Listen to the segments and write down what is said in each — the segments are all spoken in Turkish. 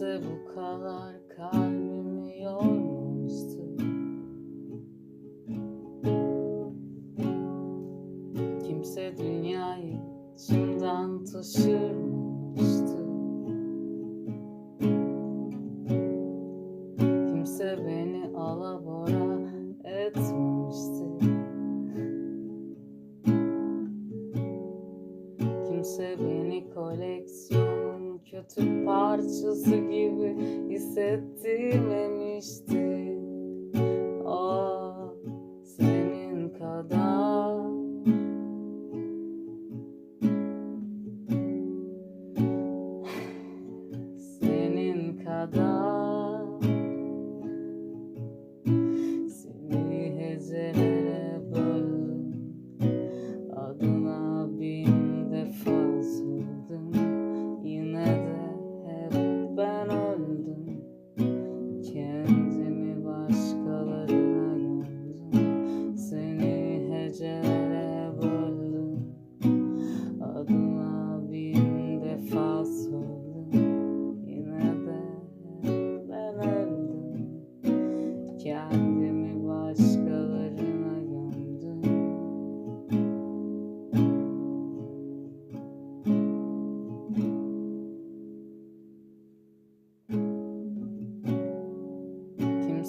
Kimse bu kadar kalbimi yormamıştı Kimse dünyayı içimden taşırmamıştı. Kimse beni alabora etmemişti. Kimse beni koleksiyonun kötü parçası gibi hissettirmemişti. Aa, senin kadar. Senin kadar. Seni hecelere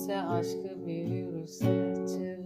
büyürse aşkı büyürse çevre